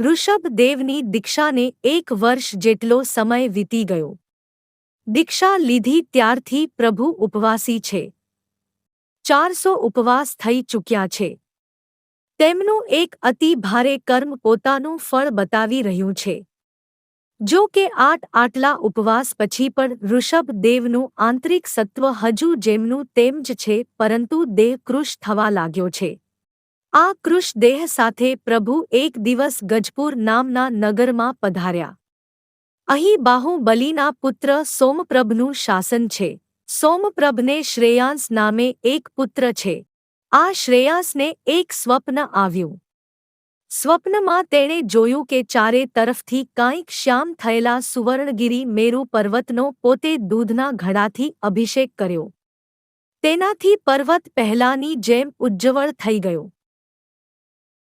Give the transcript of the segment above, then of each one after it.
ઋષભદેવની દીક્ષાને એક વર્ષ જેટલો સમય વીતી ગયો. દીક્ષા લીધી ત્યારથી પ્રભુ ઉપવાસી છે. ચારસો ઉપવાસ થઈ ચૂક્યા છે. તેમનું એક અતિ ભારે કર્મ પોતાનું ફળ બતાવી રહ્યું છે. જો કે આઠ આટલા ઉપવાસ પછી પણ ઋષભદેવનું આંતરિક સત્વ હજુ જેમનું તેમ જ છે, પરંતુ દેહ કૃશ થવા લાગ્યો છે. આ કૃષ દેહ સાથે પ્રભુ એક દિવસ ગજપુર નામના નગરમાં પધાર્યા. અહીં બાહુબલીના પુત્ર સોમપ્રભનું શાસન છે. સોમપ્રભને શ્રેયાંસ નામે એક પુત્ર છે. આ શ્રેયાંસને એક સ્વપ્ન આવ્યું. સ્વપ્નમાં તેણે જોયું કે ચારે તરફથી કાંઈક શ્યામ થયેલા સુવર્ણગીરી મેરુ પર્વતનો પોતે દૂધના ઘડાથી અભિષેક કર્યો. તેનાથી પર્વત પહેલાની જેમ ઉજ્જવળ થઈ ગયો.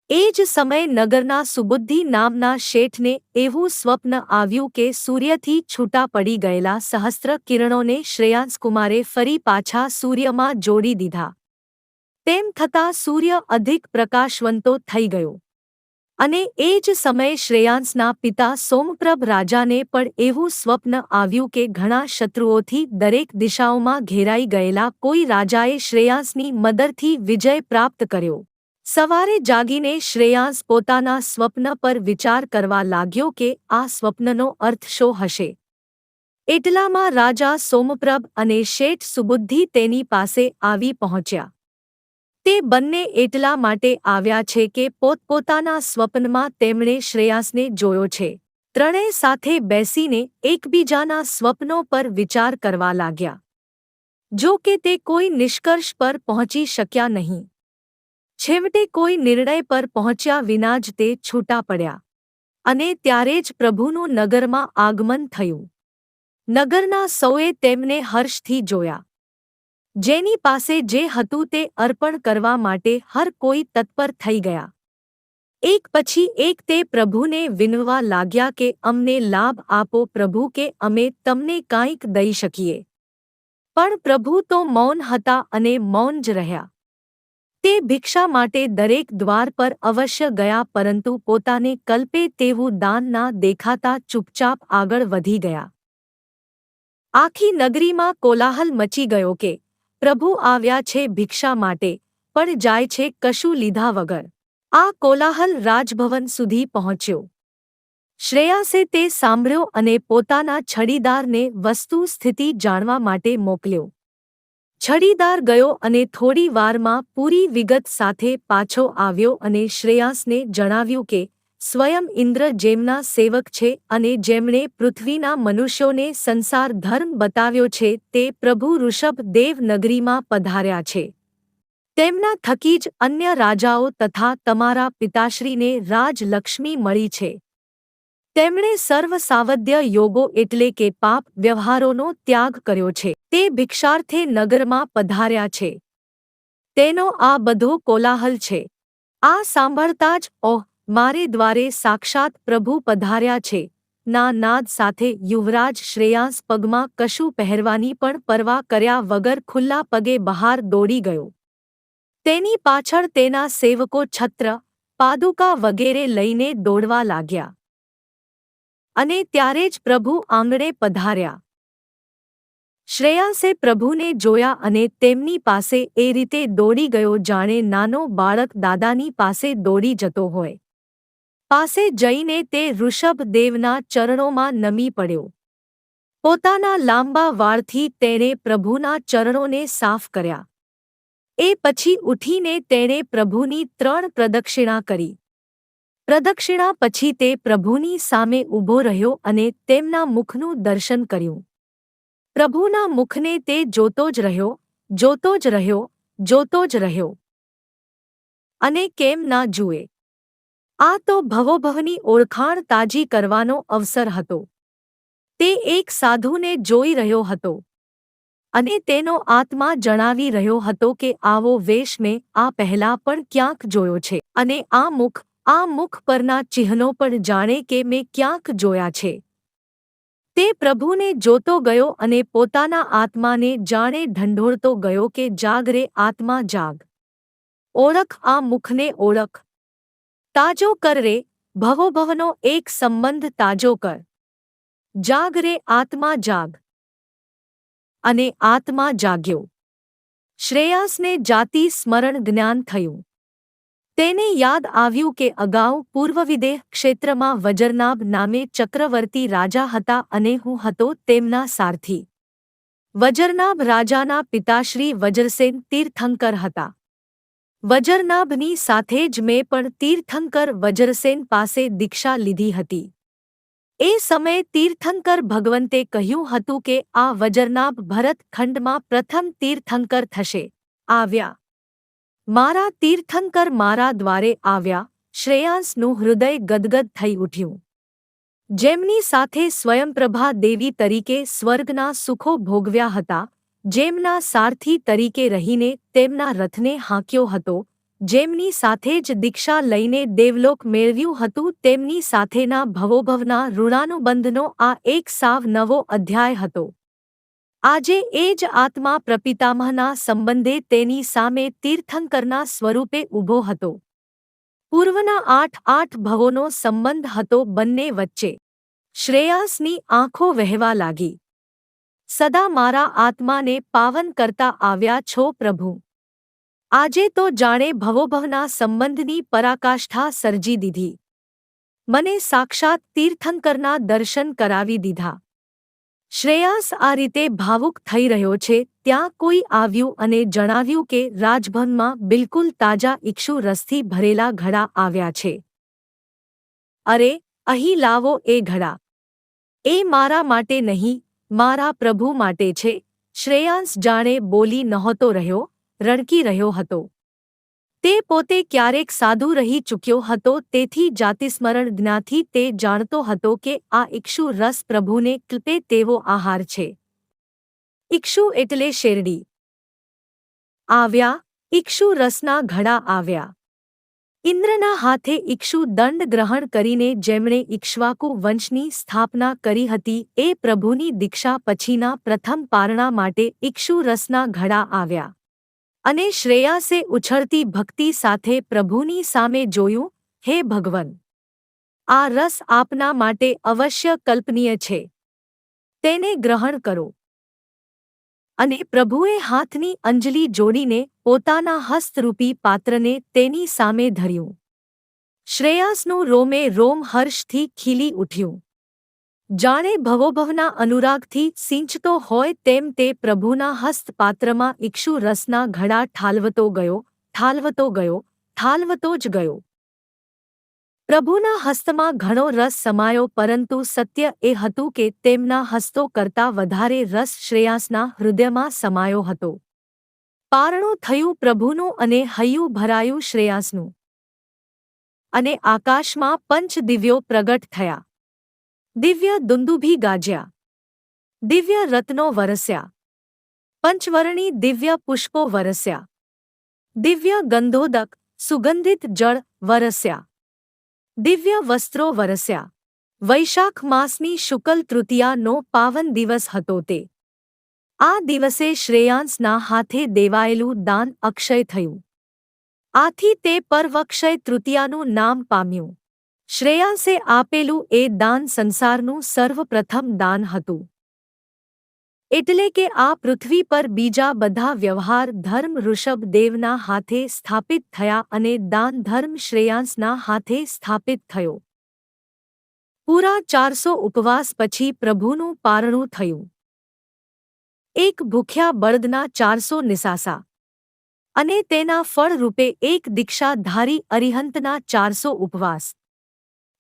એ જ સમયે નગરના સુબુદ્ધિ નામના શેઠને એવું સ્વપ્ન આવ્યું કે સૂર્યથી છૂટા પડી ગયેલા સહસ્ત્ર કિરણોને શ્રેયાંસકુમારે ફરી પાછા સૂર્યમાં જોડી દીધા. તેમ થતાં સૂર્ય અધિક પ્રકાશવંતો થઈ ગયો. અને એ જ સમયે શ્રેયાંસના પિતા સોમપ્રભ રાજાને પણ એવું સ્વપ્ન આવ્યું કે ઘણા શત્રુઓથી દરેક દિશાઓમાં ઘેરાઈ ગયેલા કોઈ રાજાએ શ્રેયાંસની મદદથી વિજય પ્રાપ્ત કર્યો. સવારે જાગીને શ્રેયાંસ પોતાના સ્વપ્ન પર વિચાર કરવા લાગ્યો કે આ સ્વપ્નનો અર્થ શો હશે. એટલામાં રાજા સોમપ્રભ અને શેઠ સુબુદ્ધિ તેની પાસે આવી પહોંચ્યા. તે બંને એટલા માટે આવ્યા છે કે પોતપોતાના સ્વપ્નમાં તેમણે શ્રેયાસને જોયો છે. ત્રણેય સાથે બેસીને એકબીજાના સ્વપ્નો પર વિચાર કરવા લાગ્યા. જો કે તે કોઈ નિષ્કર્ષ પર પહોંચી શક્યા નહીં. છેવટે કોઈ નિર્ણય પર પહોંચ્યા વિના જ તે છૂટા પડ્યા. અને ત્યારે જ પ્રભુનું નગરમાં આગમન થયું. નગરના સૌએ તેમને હર્ષથી જોયા. જેની પાસે જે હતું તે અર્પણ કરવા માટે હર કોઈ તત્પર થઈ ગયા. એક પછી એક તે પ્રભુને વિનવા લાગ્યા કે, અમને લાભ આપો પ્રભુ કે અમે તમને કાંઈક દઈ શકીએ. પણ પ્રભુ તો મૌન હતા અને મૌન જ રહ્યા. તે ભિક્ષા માટે દરેક દ્વાર પર અવશ્ય ગયા પરંતુ પોતાને કલ્પે તેવું દાન ના દેખાતા ચૂપચાપ આગળ વધી ગયા. આખી નગરીમાં કોલાહલ મચી ગયો કે પ્રભુ આવ્યા છે ભિક્ષા માટે, પણ જાય છે કશું લીધા વગર. આ કોલાહલ રાજભવન સુધી પહોંચ્યો. શ્રેયાસે તે સાંભળ્યો અને પોતાના છડીદારને વસ્તુ સ્થિતિ જાણવા માટે મોકલ્યો. છડીદાર ગયો અને થોડી વારમાં પૂરી વિગત સાથે પાછો આવ્યો અને શ્રેયાસને જણાવ્યું કે, સ્વયં ઇન્દ્ર જેમના સેવક છે અને જેમણે પૃથ્વીના મનુષ્યોને સંસાર ધર્મ બતાવ્યો છે તે પ્રભુ ઋષભ દેવ નગરીમાં પધાર્યા છે. તેમના થકી જ અન્ય રાજાઓ તથા તમારા પિતાશ્રીને રાજલક્ષ્મી મળી છે. તેમણે સર્વ સાવધ્ય યોગો એટલે કે પાપ વ્યવહારોનો ત્યાગ કર્યો છે. તે ભિક્ષાર્થે નગરમાં પધાર્યા છે. તેનો આ બધો કોલાહલ છે. આ સાંભળતા જ, ઓહ, મારે દ્વારે સાક્ષાત પ્રભુ પધાર્યા છે. ના નાદ સાથે યુવરાજ શ્રેયાંસ પગમાં કશું પહેરવાની પણ પરવા કર્યા વગર ખુલ્લા પગે બહાર દોડી ગયો. તેની પાછળ તેના સેવકો છત્ર, પાદુકા વગેરે લઈને દોડવા લાગ્યા. અને ત્યારે જ પ્રભુ આંગણે પધાર્યા. શ્રેયાસે પ્રભુને જોયા અને તેમની પાસે એ રીતે દોડી ગયો જાણે નાનો બાળક દાદાની પાસે દોડી જતો હોય. પાસે જઈને તે ઋષભદેવના ચરણોમાં નમી પડ્યો. પોતાના લાંબા વાળથી તેણે પ્રભુના ચરણોને સાફ કર્યા. એ પછી ઉઠીને તેણે પ્રભુની ત્રણ પ્રદક્ષિણા કરી. પ્રદક્ષિણા પછી તે પ્રભુની સામે ઊભો રહ્યો અને તેમના મુખનું દર્શન કર્યું. પ્રભુના મુખને તે જોતો જ રહ્યો, જોતો જ રહ્યો, જોતો જ રહ્યો. અને કેમ ના જુએ? આ તો ભવોભવની ઓળખાણ તાજી કરવાનો અવસર હતો. તે એક સાધુને જોઈ રહ્યો હતો. અને તેનો આત્મા જણાવી રહ્યો હતો કે આવો વેશ મેં આ પહેલા પણ ક્યાંક જોયો છે. અને આ મુખ આ મુખ પરના ચિહ્નો પણ જાણે કે મેં ક્યાંક જોયા છે. તે પ્રભુને જોતો ગયો અને પોતાના આત્માને જાણે ઢંઢોળતો ગયો કે જાગ રે આત્મા જાગ. ઓળખ આ મુખને ઓળખ. તાજો કર રે, ભવોભવનો એક સંબંધ તાજો કર. જાગ રે આત્મા જાગ. અને આત્મા જાગ્યો. શ્રેયાસને જાતિ સ્મરણ જ્ઞાન થયું. તેને યાદ આવ્યું કે અગાઉ પૂર્વવિદેહ ક્ષેત્રમાં વજરનાભ નામે ચક્રવર્તી રાજા હતા અને હું હતો તેમના સારથી. વજરનાભ રાજાના પિતાશ્રી વજરસેન તીર્થંકર હતા. વજરનાભની સાથે જ મેં પણ તીર્થંકર વજરસેન પાસે દીક્ષા લીધી હતી. એ સમયે તીર્થંકર ભગવંતે કહ્યું હતું કે આ વજરનાભ ભરત ખંડમાં પ્રથમ તીર્થંકર થશે. આવ્યા. મારા તીર્થંકર મારા દ્વારે આવ્યા, શ્રેયાંસનું હૃદય ગદગદ થઈ ઉઠ્યું. જેમની સાથે સ્વયંપ્રભા દેવી તરીકે સ્વર્ગના સુખો ભોગવ્યા હતા, જેમના સારથી તરીકે રહીને તેમના રથને હાંક્યો હતો, જેમની સાથે જ દીક્ષા લઈને દેવલોક મેળવ્યું હતું, તેમની સાથેના ભવોભવના ઋણાનુબંધનો આ એક સાવ નવો અધ્યાય હતો. આજે એ જ આત્મા પ્રપિતામહના સંબંધે તેની સામે તીર્થંકરના સ્વરૂપે ઊભો હતો. પૂર્વના આઠ આઠ ભવોનો સંબંધ હતો બંને વચ્ચે. શ્રેયાસની આંખો વહેવા લાગી. સદા મારા આત્માને પાવન કરતા આવ્યા છો પ્રભુ. આજે તો જાણે ભવોભવના સંબંધની પરાકાષ્ઠા સર્જી દીધી. મને સાક્ષાત તીર્થંકરના દર્શન કરાવી દીધા. શ્રેયાસ આ રીતે ભાવુક થઈ રહ્યો છે, ત્યાં કોઈ આવ્યું અને જણાવ્યું કે રાજભવનમાં બિલકુલ તાજા ઇક્ષુ રસથી ભરેલા ઘડા આવ્યા છે. અરે, અહીં લાવો એ ઘડા. એ મારા માટે નહીં, મારા પ્રભુ માટે છે. શ્રેયાંશ જાણે બોલી નહોતો રહ્યો રણકી રહ્યો હતો. તે પોતે ક્યારેક સાધુ રહી ચૂક્યો હતો, તેથી જાતિસ્મરણ જ્ઞાથી તે જાણતો હતો કે આ ઇક્ષુ રસ પ્રભુને કલ્પે તેવો આહાર છે. ઇક્ષુ એટલે શેરડી. આવ્યા, ઇક્ષુ રસના ઘડા આવ્યા. ઇન્દ્રના હાથે ઇક્ષુ દંડ ગ્રહણ કરીને જેમણે ઇક્ષ્વાકુ વંશની સ્થાપના કરી હતી, એ પ્રભુની દીક્ષા પછીના પ્રથમ પારણા માટે ઇક્ષુ રસના ઘડા આવ્યા. અને શ્રેયાસે ઉછળતી ભક્તિ સાથે પ્રભુની સામે જોયું, હે ભગવન, આ રસ આપના માટે અવશ્ય કલ્પનીય છે. તેને ગ્રહણ કરો. અને પ્રભુએ હાથની અંજલિ જોડીને પોતાના હસ્તરૂપી પાત્રને તેની સામે ધર્યું. શ્રેયાસનું રોમે રોમ હર્ષથી ખીલી ઉઠ્યું. જાણે ભવોભવના અનુરાગથી સિંચતો હોય તેમ તે પ્રભુના હસ્તપાત્રમાં ઇક્ષુ રસના ઘડા ઠાલવતો ગયો ઠાલવતો ગયો, ઠાલવતો જ ગયો. પ્રભુના હસ્તમાં ઘણો રસ સમાયો પરંતુ સત્ય એ હતું કે તેમના હસ્તો કરતાં વધારે રસ શ્રેયાસના હૃદયમાં સમાયો હતો. પારણું થયું પ્રભુનું અને હૈયું ભરાયું શ્રેયાસનું. અને આકાશમાં પંચ દિવ્યો પ્રગટ થયા. દિવ્ય દુંદુભી ગાજ્યા. દિવ્ય રત્નો વરસ્યા. પંચવર્ણી દિવ્ય પુષ્પો વરસ્યા. દિવ્ય ગંધોદક સુગંધિત જળ વરસ્યા. દિવ્ય વસ્ત્રો વરસ્યા. વૈશાખ માસની શુકલ તૃતીયાનો પાવન દિવસ હતો તે. આ દિવસે શ્રેયાંસના હાથે દેવાયેલું દાન અક્ષય થયું. આથી તે પરવક્ષય તૃતીયાનું નામ પામ્યું. શ્રેયાંસે આપેલું એ દાન સંસારનું સર્વપ્રથમ દાન હતું એટલે કે આ પૃથ્વી પર બીજા બધા વ્યવહાર ધર્મ ઋષભ દેવના હાથે સ્થાપિત થયા અને દાન ધર્મ શ્રેયાંસના હાથે સ્થાપિત થયો પૂરા ચારસો ઉપવાસ પછી પ્રભુનું પારણું થયું એક ભૂખ્યા બળદના ચારસો નિસાસા અને તેના ફળરૂપે એક દીક્ષાધારી અરિહંતના ચારસો ઉપવાસ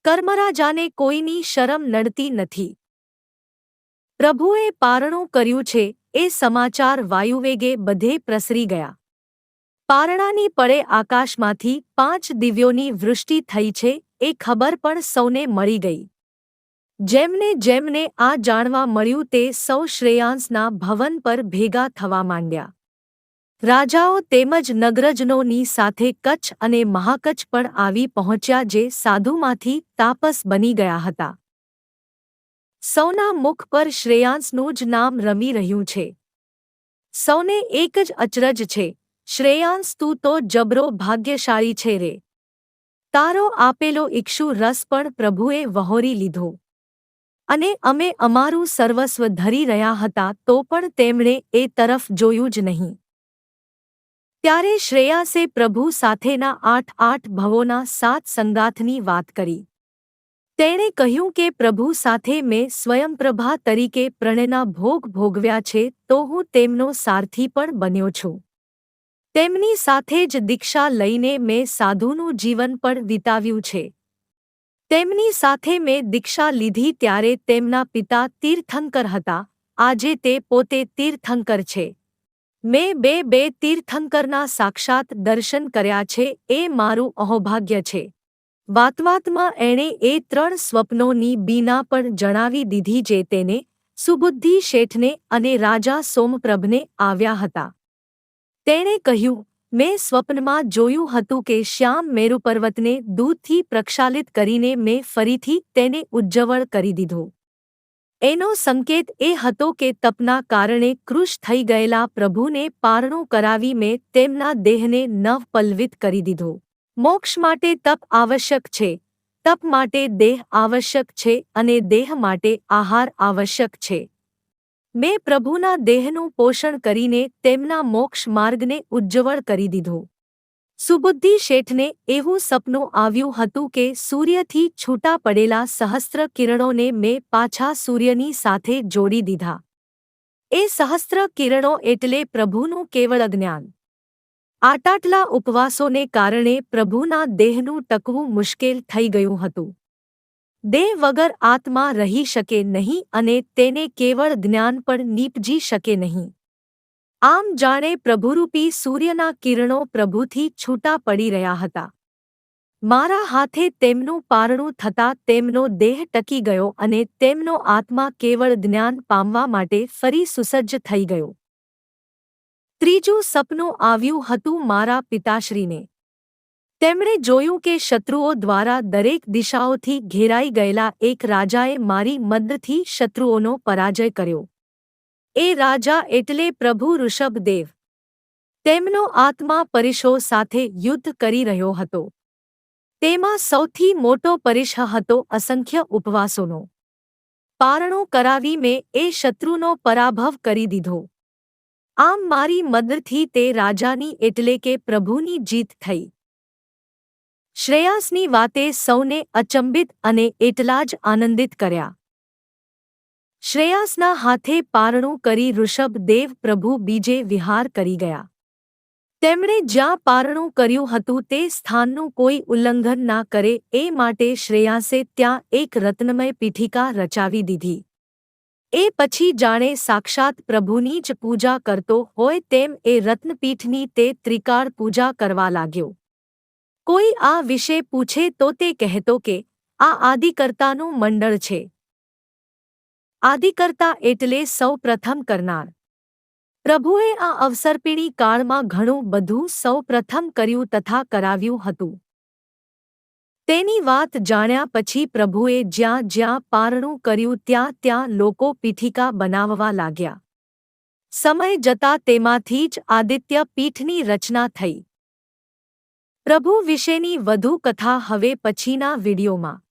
કર્મરાજાને કોઈની શરમ નડતી નથી. પ્રભુએ પારણું કર્યું છે, એ સમાચાર વાયુવેગે બધે પ્રસરી ગયા. પારણાની પડે આકાશમાંથી પાંચ દિવ્યોની વૃષ્ટિ થઈ છે, એ ખબર પણ સૌને મળી ગઈ. જેમને જેમને આ જાણવા મળ્યું તે સૌ શ્રેયાંસના ભવન પર ભેગા થવા માંડ્યા. રાજાઓ તેમજ નગરજનોની સાથે કચ્છ અને મહાકચ્છ પણ આવી પહોંચ્યા જે સાધુમાંથી તાપસ બની ગયા હતા. સૌના મુખ પર શ્રેયાંસનું જ નામ રમી રહ્યું છે. સૌને એક જ અચરજ છે શ્રેયાંસ તું તો જબરો ભાગ્યશાળી છે રે. તારો આપેલો ઇક્ષુ રસ પણ પ્રભુએ વહોરી લીધો. અને અમે અમારું સર્વસ્વ ધરી રહ્યા હતા તો પણ તેમણે એ તરફ જોયું જ નહીં. ત્યારે શ્રેયાસે પ્રભુ સાથેના આઠ આઠ ભવોના સાત સંગાથની વાત કરી. તેણે કહ્યું કે પ્રભુ સાથે મેં સ્વયંપ્રભા તરીકે પ્રણયના ભોગ ભોગવ્યા છે, તો હું તેમનો સારથી પણ બન્યો છું. તેમની સાથે જ દીક્ષા લઈને મેં સાધુનું જીવન પણ વિતાવ્યું છે. તેમની સાથે મેં દીક્ષા લીધી ત્યારે તેમના પિતા તીર્થંકર હતા, આજે તે પોતે તીર્થંકર છે. મેં બે બે તીર્થંકરના સાક્ષાત દર્શન કર્યા છે, એ મારું અહોભાગ્ય છે. વાતવાતમાં એણે એ ત્રણ સ્વપ્નોની બીના પણ જણાવી દીધી જે તેને સુબુદ્ધિ શેઠને અને રાજા સોમપ્રભને આવ્યા હતા. તેણે કહ્યું, મેં સ્વપ્નમાં જોયું હતું કે શ્યામ મેરુપર્વતને દૂધથી પ્રક્ષાલિત કરીને મેં ફરીથી તેને ઉજ્જવળ કરી દીધું. એનો સંકેત એ હતો કે તપના કારણે કૃશ થઈ ગયેલા પ્રભુને પારણું કરાવી મેં તેમના દેહને નવપલવિત કરી દીધો. મોક્ષ માટે તપ આવશ્યક છે. તપ માટે દેહ આવશ્યક છે અને દેહ માટે આહાર આવશ્યક છે. મેં પ્રભુના દેહનું પોષણ કરીને તેમના મોક્ષ માર્ગને ઉજ્જવળ કરી દીધો. સુબુદ્ધિ શેઠને એવું સપનું આવ્યું હતું કે સૂર્યથી છૂટા પડેલા સહસ્ત્ર કિરણોને મેં પાછા સૂર્યની સાથે જોડી દીધા. એ સહસ્ત્ર કિરણો એટલે પ્રભુનું કેવળ જ્ઞાન આટાટલા ઉપવાસોને કારણે પ્રભુના દેહનું ટકવું મુશ્કેલ થઈ ગયું હતું. દેહ વગર આત્મા રહી શકે નહીં અને તેને કેવળ જ્ઞાન પણ નીપજી શકે નહીં. આમ જાણે પ્રભુરૂપી સૂર્યના કિરણો પ્રભુથી છૂટા પડી રહ્યા હતા. મારા હાથે તેમનું પારણું થતાં તેમનો દેહ ટકી ગયો અને તેમનો આત્મા કેવળ જ્ઞાન પામવા માટે ફરી સુસજ્જ થઈ ગયો. ત્રીજું સપનું આવ્યું હતું મારા પિતાશ્રીને. તેમણે જોયું કે શત્રુઓ દ્વારા દરેક દિશાઓથી ઘેરાઈ ગયેલા એક રાજાએ મારી મદદથી શત્રુઓનો પરાજય કર્યો. એ રાજા એટલે પ્રભુ ઋષભદેવ. તેમનો આત્મા પરિશો સાથે યુદ્ધ કરી રહ્યો હતો. તેમાં સૌથી મોટો પરિશ હતો અસંખ્ય ઉપવાસોનો. પારણો કરાવી મેં એ શત્રુનો પરાભવ કરી દીધો. આમ મારી મદદથી તે રાજાની એટલે કે પ્રભુની જીત થઈ. શ્રેયાસની વાતે સૌને અચંબિત અને એટલા જ આનંદિત કર્યા. શ્રેયાસના હાથે પારણું કરી ઋષભ દેવ પ્રભુ બીજે વિહાર કરી ગયા. તેમણે જ્યાં પારણું કર્યું હતું તે સ્થાનનું કોઈ ઉલ્લંઘન ના કરે એ માટે શ્રેયાસે ત્યાં એક રત્નમય પીઠિકા રચાવી દીધી. એ પછી જાણે સાક્ષાત પ્રભુની જ પૂજા કરતો હોય તેમ એ રત્નપીઠની તે ત્રિકાળ પૂજા કરવા લાગ્યો. કોઈ આ વિશે પૂછે તો તે કહેતો કે, આ આદિકર્તાનું મંડળ છે. આદિકર્તા એટલે સૌ પ્રથમ કરનાર. પ્રભુએ આ અવસરપીણી કાળમાં ઘણું બધું સૌ પ્રથમ કર્યું તથા કરાવ્યું હતું. તેની વાત જાણ્યા પછી પ્રભુએ જ્યાં જ્યાં પારણું કર્યું ત્યાં ત્યાં લોકો પીઠિકા બનાવવા લાગ્યા. સમય જતા તેમાંથી જ આદિત્ય પીઠની રચના થઈ. પ્રભુ વિશેની વધુ કથા હવે પછીના વિડીયોમાં.